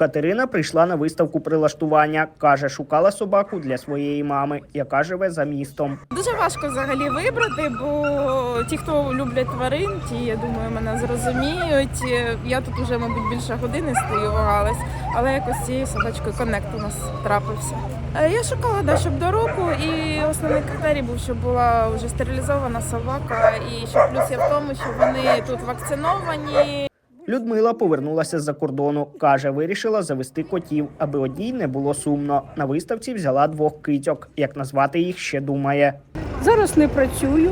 Катерина прийшла на виставку прилаштування. Каже, шукала собаку для своєї мами, яка живе за містом. Дуже важко взагалі вибрати, бо ті, хто люблять тварин, ті, я думаю, мене зрозуміють. Я тут вже, мабуть, більше години стою, вагалась, але якось цією собачкою коннект у нас трапився. Е, Я шукала да, щоб до року, і основний критерій був, щоб була вже стерилізована собака, і що плюс є в тому, що вони тут вакциновані. Людмила повернулася з-за кордону. Каже, вирішила завести котів, аби одній не було сумно. На виставці взяла двох кицьок. Як назвати їх, ще думає. Зараз не працюю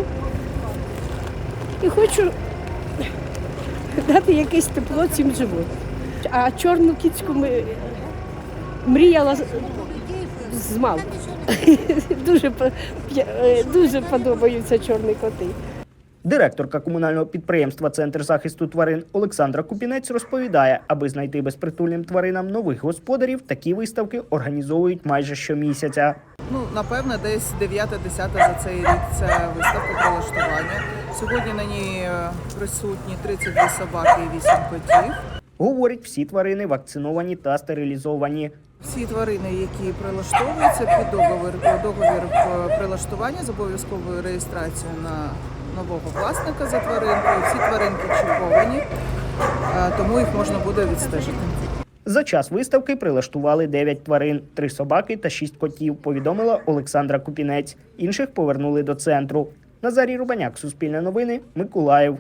і хочу дати якесь тепло цим животним. А чорну кіцьку ми мріяла з- з. Дуже, е, дуже подобаються чорні коти. Директорка комунального підприємства Центр захисту тварин Олександра Купінець розповідає, аби знайти безпритульним тваринам нових господарів, такі виставки організовують майже щомісяця. Ну, напевно, десь 9-10 за цей рік це виставка прилаштування. Сьогодні на ній е, присутні 32 собаки і 8 котів. Говорить, всі тварини вакциновані та стерилізовані. Всі тварини, які прилаштовуються під договір, договір прилаштування з обов'язковою реєстрацією на нового власника за тваринкою. Всі тваринки чіповані, е, тому їх можна буде відстежити. За час виставки прилаштували 9 тварин, 3 собаки та 6 котів, повідомила Олександра Купінець. Інших повернули до центру. Назарій Рубаняк, Суспільне новини, Миколаїв.